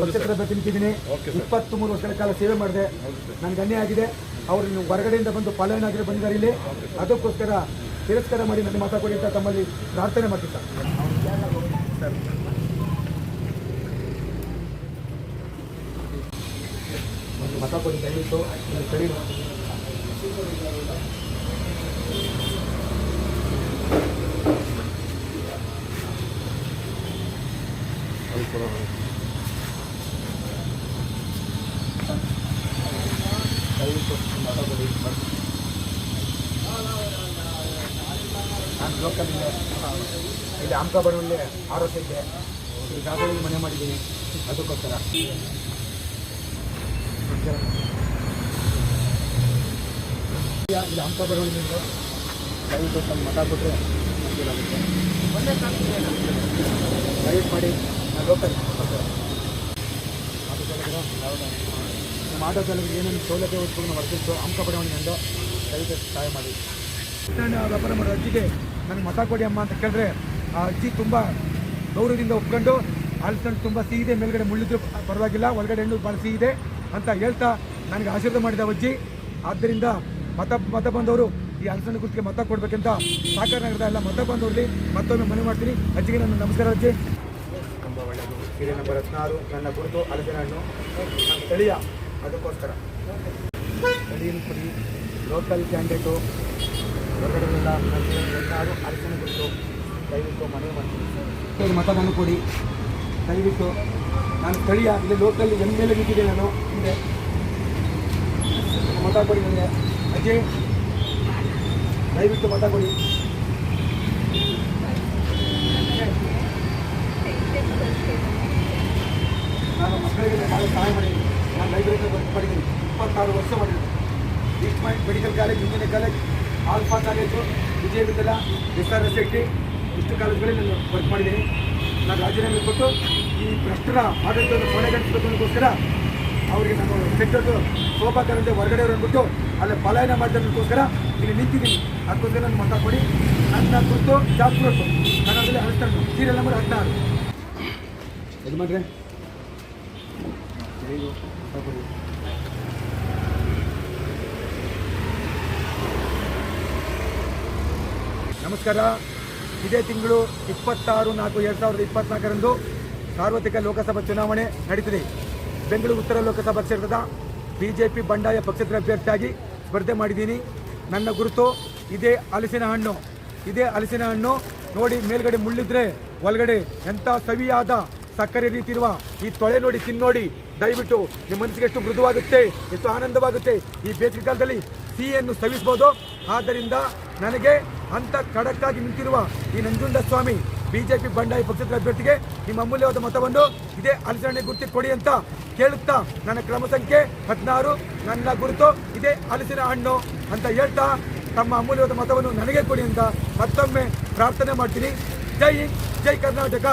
ಪಕ್ಷೇತರ ಪ್ರತಿನಿಧಿದ್ದೀನಿ ಇಪ್ಪತ್ತ್ ಮೂರು ವರ್ಷಗಳ ಕಾಲ ಸೇವೆ ಮಾಡಿದೆ. ನನಗೆ ಅನ್ಯಾಯ ಆಗಿದೆ. ಅವರು ಹೊರಗಡೆಯಿಂದ ಬಂದು ಪಾಲನೆ ಆಗಿರೋ ಬಂದಿದ್ದಾರೆ ಇಲ್ಲಿ. ಅದಕ್ಕೋಸ್ಕರ ತಿರಸ್ಕಾರ ಮಾಡಿ ನನಗೆ ಮಾತಾಡಿ ಅಂತ ತಮ್ಮಲ್ಲಿ ಪ್ರಾರ್ಥನೆ ಮಾಡ್ತೀನಿ ಸರ್. ಒಂದು ಮತ ಕೊಡಿ ದಯವಿಟ್ಟು ಸರಿ ದಯವಿಟ್ಟು ಮತ ಕೊಡಿ ನಾನು ಲೋಕಲ್ ಇಲ್ಲಿ ಆಮ್ಕ ಬಡವಲ್ಲಿ ಆರೋಗ್ಯ ಇದೆ. ಈಗಾಗಲೇ ಮನೆ ಮಾಡಿದ್ದೀನಿ. ಅದಕ್ಕೋಸ್ಕರ. ಇಲ್ಲಿ ಆಮ್ಕ ಬಡವಳಿಂದ ದಯವಿಟ್ಟು ತಮ್ಮ ಮತ ಕೊಟ್ಟರೆ ದಯವಿಟ್ಟು ಮಾಡಿ. ನಾನು ಲೋಕಲ್. ನಮ್ಮ ಚಾಲಕರಿಗೆ ಏನೇನು ಸೌಲಭ್ಯ ವಸ್ತುಗಳನ್ನು ವರ್ತಿತ್ತು ಅಂಕ ಬಡವಣಿಗೆಂದು ದಯವಿಟ್ಟು ಸಹಾಯ ಮಾಡಿ. ನಾನು ವ್ಯಾಪಾರ ಮಾಡೋ ಅಜ್ಜಿಗೆ ನನಗೆ ಮತ ಕೊಡಿ ಅಮ್ಮ ಅಂತ ಕೇಳಿದ್ರೆ ಆ ಅಜ್ಜಿ ತುಂಬ ಗೌರವದಿಂದ ಒಪ್ಕೊಂಡು ಅಲ್ಸಂಡ್ ತುಂಬ ಸಿಹಿ ಇದೆ ಮೇಲ್ಗಡೆ ಮುಳ್ಳಿದ್ರು ಪರವಾಗಿಲ್ಲ ಒಳಗಡೆ ಹೆಣ್ಣು ಭಾಳ ಸಿಹಿ ಇದೆ ಅಂತ ಹೇಳ್ತಾ ನನಗೆ ಆಶೀರ್ವಾದ ಮಾಡಿದ ಅಜ್ಜಿ. ಆದ್ದರಿಂದ ಮತ ಮತ ಬಂದವರು ಈ ಅಲ್ಸಂಡ್ ಗುರುತಿಗೆ ಮತ ಕೊಡಬೇಕಂತ ಸಾಕಾರ ನಗರದ ಎಲ್ಲ ಮತ ಬಂದವ್ರಲ್ಲಿ ಮತ್ತೊಮ್ಮೆ ಮನವಿ ಮಾಡ್ತೀನಿ. ಅಜ್ಜಿಗೆ ನನ್ನ ನಮಸ್ಕಾರ ಅಜ್ಜಿ. ತುಂಬ ಒಳ್ಳೆಯದು. ಸೀರೆ ನಂಬರ್ ಹದಿನಾರು ನನ್ನ ಗುರುತು ಅಲಸಿನ ಹಣ್ಣು ನನ್ನ ಸ್ಥಳೀಯ ಅದಕ್ಕೋಸ್ಕರ. ಸ್ಥಳೀಯ ಕೊಡಿ ಲೋಕಲ್ ಕ್ಯಾಂಡಿಡೇಟು ಹೊರಗಡೆಯಿಂದ ಎಲ್ಲರೂ ಅರ್ಚನೆ ಕೊಟ್ಟು ದಯವಿಟ್ಟು ಮನವಿ ಮಾಡ್ತೀನಿ. ಮತ ನಾನು ಕೊಡಿ. ದಯವಿಟ್ಟು ನಾನು ಸ್ಥಳೀಯ, ಇಲ್ಲಿ ಲೋಕಲ್ ಎಂ ಎಲ್ ಎ ನಾನು, ಹಿಂದೆ. ಮತ ಕೊಡಿ ನನಗೆ. ಅಜಯ್, ದಯವಿಟ್ಟು ಮತ ಕೊಡಿ ನಾನು ಮಕ್ಕಳಿಗೆ ಭಾಳ ಸಹಾಯ ಮಾಡಿದ್ದೀನಿ ನಾನು ವರ್ಕ್ ಇಪ್ಪತ್ತಾರು ವರ್ಷ ಮಾಡಿದ್ದೀನಿ east point medical college engineering college, alpha college Vijayavittala S R S I T, ಇಷ್ಟು ಕಾಲೇಜುಗಳಲ್ಲಿ ನಾನು ವರ್ಕ್ ಮಾಡಿದ್ದೀನಿ. ನಾನು ರಾಜೀನಾಮೆ ಕೊಟ್ಟು ಈ ಭ್ರಷ್ಟರ ಆಡಳಿತವನ್ನು ಕೊನೆಗಾಣಿಸಬೇಕು ಅವರಿಗೆ ನಾನು ಸೆಕ್ಟರ್ದು ಶೋಭಾಕರಂತೆ ಹೊರಗಡೆ ಅಂದ್ಬಿಟ್ಟು ಅಲ್ಲೇ ಪಲಾಯನ ಮಾಡಿದ್ದಕ್ಕೋಸ್ಕರ ಇಲ್ಲಿ ನಿಂತಿದ್ದೀನಿ. ಅದಕ್ಕೋಸ್ಕರ ನಾನು ಮತ ಕೊಡಿ. ನನ್ನ ಕುರಿತು ಜಾಬ್ ಕೊಟ್ಟು ಕನ್ನಡದಲ್ಲಿ ಹದಿನಾರು ಸೀರಿಯಲ್ ನಂಬರ್ ಹದಿನಾರು. ಯಜಮಾನ್ರೆ ದಯವು ಮತ ಕೊಡಿ ನಮಸ್ಕಾರ. ಇದೇ ತಿಂಗಳು ಇಪ್ಪತ್ತಾರು ನಾಲ್ಕು ಎರಡು ಸಾವಿರದ ಇಪ್ಪತ್ನಾಲ್ಕರಂದು ಸಾರ್ವತ್ರಿಕ ಲೋಕಸಭಾ ಚುನಾವಣೆ ನಡೀತಿದೆ. ಬೆಂಗಳೂರು ಉತ್ತರ ಲೋಕಸಭಾ ಕ್ಷೇತ್ರದ ಬಿಜೆಪಿ ಬಂಡಾಯ ಪಕ್ಷೇತರ ಅಭ್ಯರ್ಥಿಯಾಗಿ ಸ್ಪರ್ಧೆ ಮಾಡಿದ್ದೀನಿ. ನನ್ನ ಗುರುತು ಇದೇ ಹಲಸಿನ ಹಣ್ಣು. ಇದೇ ಹಲಸಿನ ಹಣ್ಣು ನೋಡಿ ಮೇಲ್ಗಡೆ ಮುಳ್ಳಿದ್ರೆ ಒಳಗಡೆ ಎಂಥ ಸವಿಯಾದ ಸಕ್ಕರೆ ರೀತಿರುವ ಈ ತೊಳೆ ನೋಡಿ ತಿನ್ನೋಡಿ ದಯವಿಟ್ಟು ನಿಮ್ಮ ಮನಸ್ಸಿಗೆ ಎಷ್ಟು ಮೃದುವಾಗುತ್ತೆ, ಎಷ್ಟು ಆನಂದವಾಗುತ್ತೆ ಈ ಬೇಸಿಗೆ ಕಾಲದಲ್ಲಿ ಸಿಹಿಯನ್ನು ಸವಿಸ್ಬೋದು. ಆದ್ದರಿಂದ ನನಗೆ ಅಂತ ಖಡಕ್ಕಾಗಿ ನಿಂತಿರುವ ಈ ನಂಜುಂಡ ಸ್ವಾಮಿ ಬಿಜೆಪಿ ಬಂಡಾಯ ಪಕ್ಷದ ಅಭ್ಯರ್ಥಿಗೆ ನಿಮ್ಮ ಅಮೂಲ್ಯವಾದ ಮತವನ್ನು ಇದೇ ಅಲಸರಣೆ ಗುರುತಿ ಕೊಡಿ ಅಂತ ಕೇಳುತ್ತಾ ನನ್ನ ಕ್ರಮ ಸಂಖ್ಯೆ ಹದಿನಾರು, ನನ್ನ ಗುರುತು ಇದೇ ಹಲಸಿನ ಹಣ್ಣು ಅಂತ ಹೇಳ್ತಾ ತಮ್ಮ ಅಮೂಲ್ಯವಾದ ಮತವನ್ನು ನನಗೆ ಕೊಡಿ ಅಂತ ಮತ್ತೊಮ್ಮೆ ಪ್ರಾರ್ಥನೆ ಮಾಡ್ತೀನಿ. ಜೈ ಜೈ ಕರ್ನಾಟಕ.